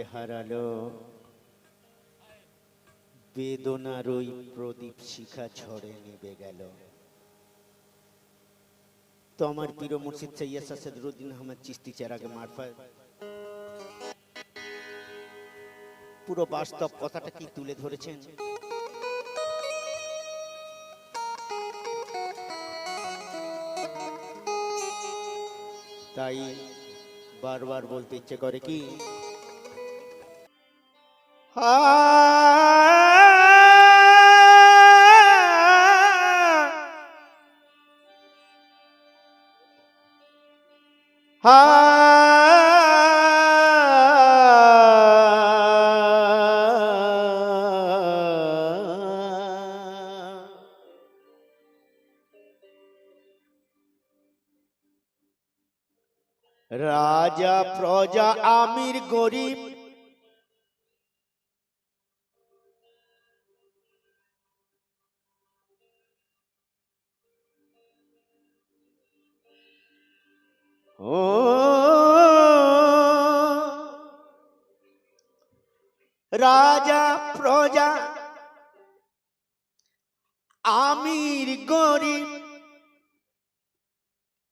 মনেতে হারালো। বেদনার ওই প্রদীপ শিখা ঝড়ে নিবে গেল। তো আমার প্রিয় মুর্শিদ সৈয়দ সাসদরুদ্দিন আহমদ চিস্তি চেরাগে মারফত, পুরো বাস্তব কথাটা কি তুলে ধরেছেন? তাই বারবার বলতে ইচ্ছে করে কি রাজা প্রজা আমির গরিব ও রাজা, প্রজা, আমির, গরিব,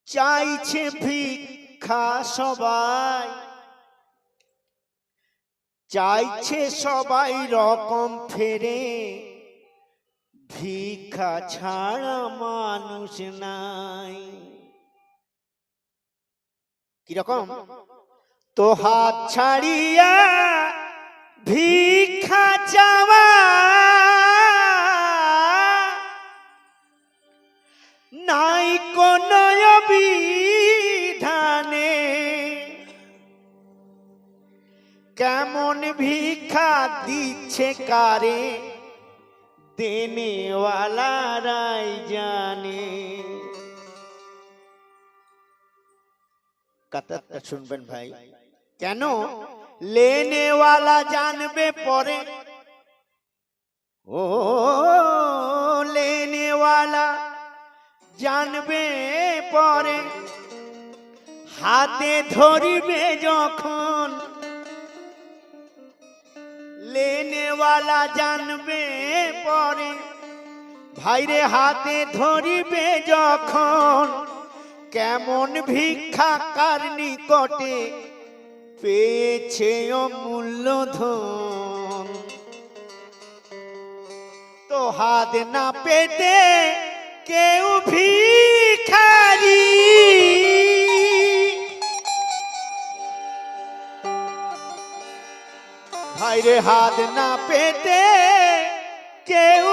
চাইছে ভিক্ষা সবাই। চাইছে সবাই রকম ফেরে, ভিক্ষা ছাড়া মানুষ নাই। কীরকম? তো হাত ছাড়িয়া ভিক্ষা চাওয়া। নাই কোন বিধানে কেমন ভিক্ষা দিচ্ছে কারে? দেনেওয়ালারাই জানে। কাতারটা শুনবেন ভাই। কেন? লেনেওয়ালা জানবে পরে। ও লেনেওয়ালা জানবে পরে। হাতে ধরিবে যখন। লেনেওয়ালা জানবে পরে। ভাইরে হাতে ধরিবে যখন। কেমন ভিক্ষা কার নিকটে? পেয়েছে অমূল্য ধন। তো হাত না পেতে কেউ ভিখারি। ভাইরে, হাত না পেতে কেউ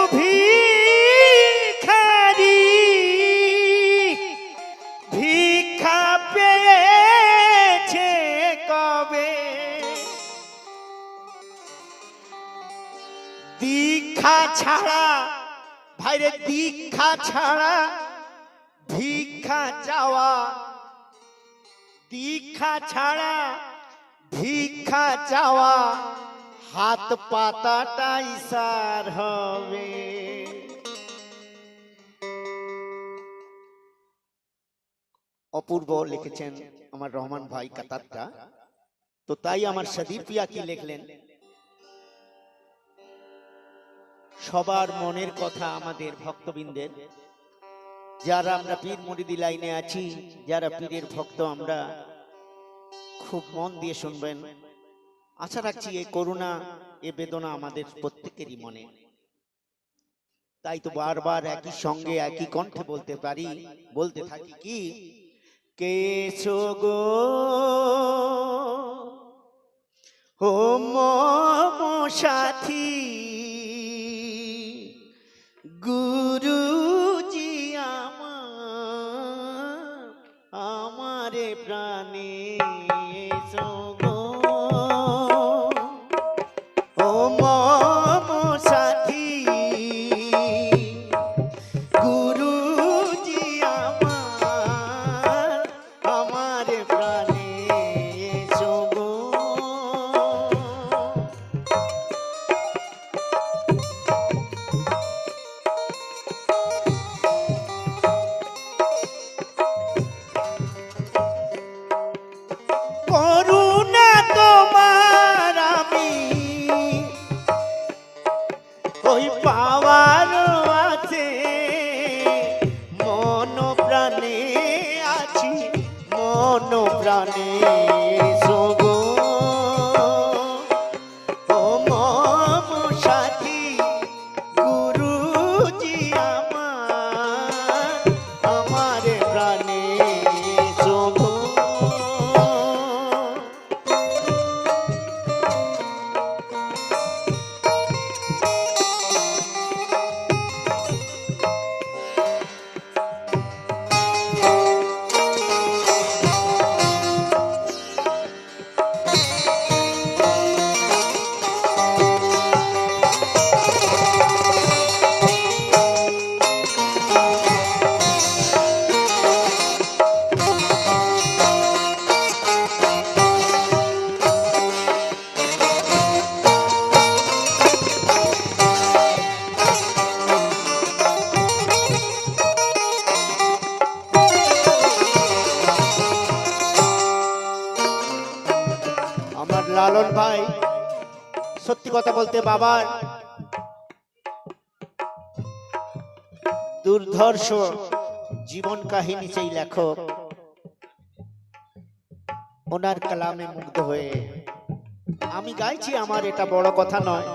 দীক্ষা ছাড়া, ভাইরে, দীক্ষা ছাড়া ভিক্ষা চাওয়া। দীক্ষা ছাড়া ভিক্ষা চাওয়া, হাত পাতাটাই সার হবে। অপূর্ব লিখেছেন আমার রহমান ভাই কাতারটা। তো তাই আমার সদীপ পিয়া কি লিখলেন? সবার মনের কথা আমাদের ভক্তবৃন্দের। যারা আমরা পীর মুরিদি লাইনে আছি, যারা পীরের ভক্ত আমরা, খুব মন দিয়ে শুনবেন। আশা রাখছি এই করুণা, এ বেদনা আমাদের প্রত্যেকেরই মনে। তাই তো বারবার একই সঙ্গে, একই কণ্ঠে বলতে পারি, বলতে থাকি কি? গো, ও মম সাথী আর লালন ভাই, সত্যি কথা বলতে বাবার দুর্ধর্ষ জীবন কাহিনী সেই লেখক। ওনার কালামে মুগ্ধ হয়ে, আমি গাইছি আমার এটা বড় কথা নয়।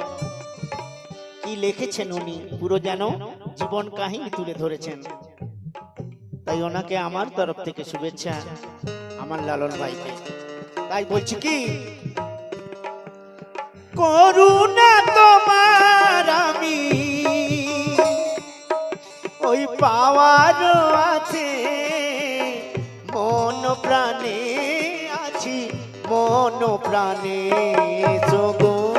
কি লিখেছেন উনি, পুরো যেন জীবন কাহিনী তুলে ধরেছেন। তাই ওনাকে আমার তরফ থেকে শুভেচ্ছা, আমার লালন ভাইকে। তাই বলছি কি? করুণা তোমার আমি। ওই পাওয়ার আছে, মন প্রাণে আছি, মন প্রাণে যোগো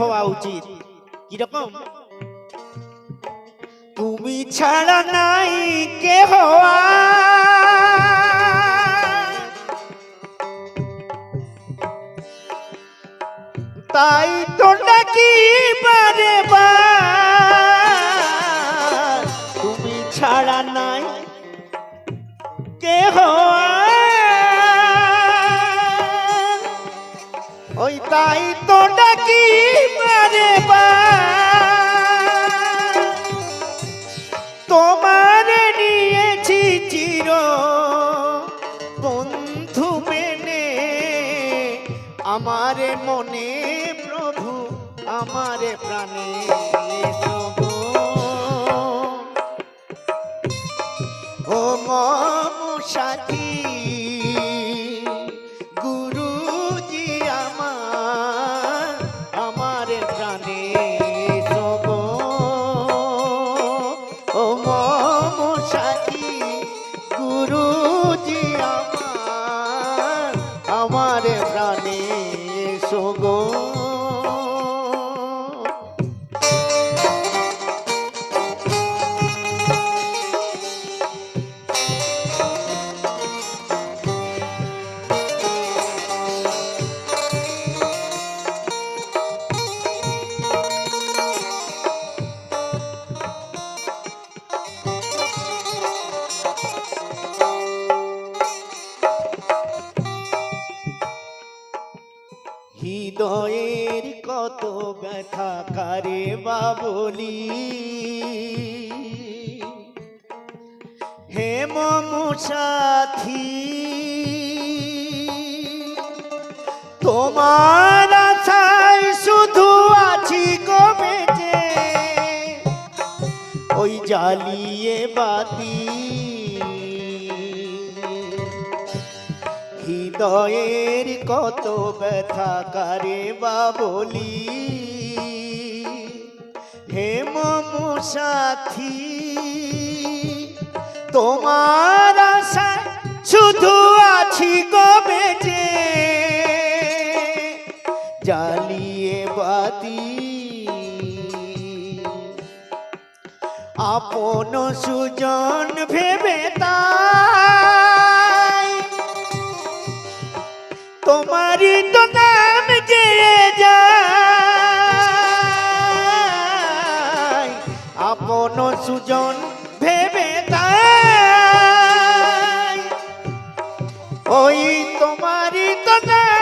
হওয়া উচিত। কীরকম তুমি ছাড়া নাই কে হওয়া তাই তো নাকি বারে বার তাই তো ডাকি বারে বার। তোমার নিয়েছি চির বন্ধু মেনে আমার মনে প্রভু, আমার প্রাণে। ও মম সাথী আমার প্রাণে সগো হৃদয়ের কত ব্যথা কারে বাবলি হে মম সাথী তোমার আশায় শুধু আছি বেঁচে, ওই জ্বালিয়ে বাতি হৃদয়ের কত ব্যথা কারে বা বলি। হে মম সাথী, তোমার শুধু আছি গো বেঁচে। জ্বালিয়ে বাতি, আপন সুজন ভেবে তাই তোমারই তো নাম যে যায়। আপন সুজন ভেবে তাই। ওই তোমারই তো নাম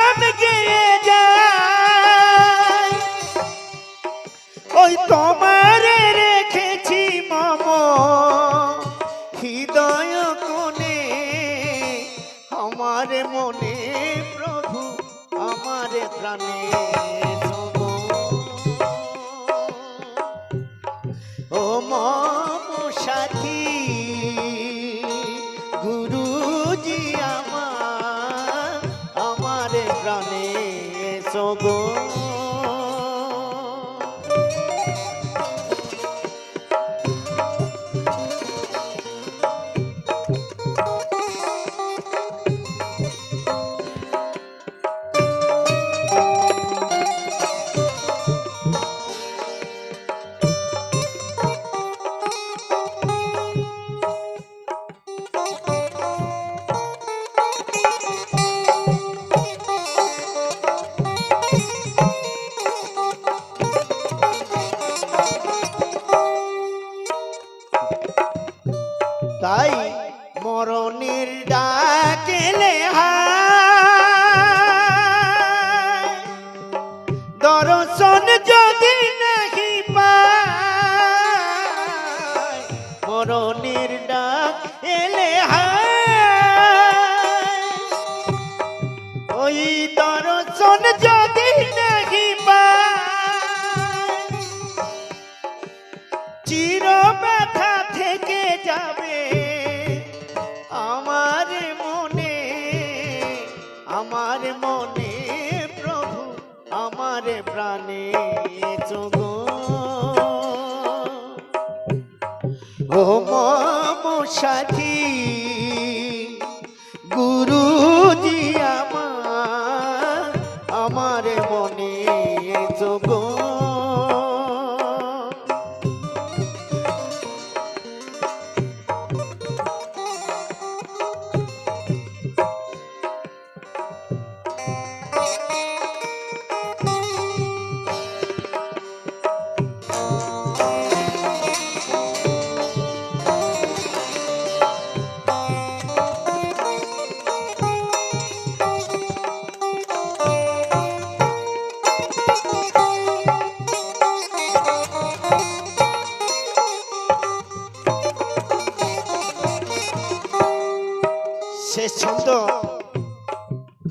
আমার মনে প্রভু প্রাণে জগো। ও মম আমার মনে প্রভু আমার প্রাণে যোগ ও মম সাথী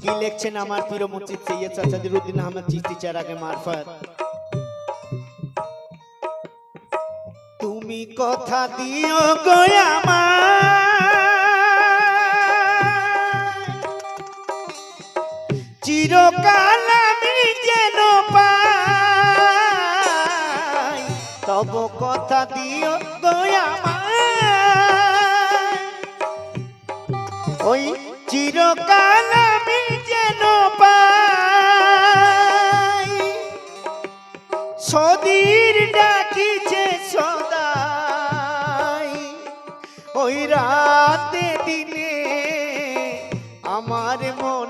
কি লিখছেন আমার প্রিয় মুর্শিদ সৈয়দ সাজাদুর উদ্দিন আহমদ চিস্তি চারাকে মারফত? তুমি কথা দিও গো চিরকাল আমি যেন পাই, তব কথা দিও গো ওই চিরকাল সদীর ডাকিছে সদাই। ওই রাতে দিনে আমার মনে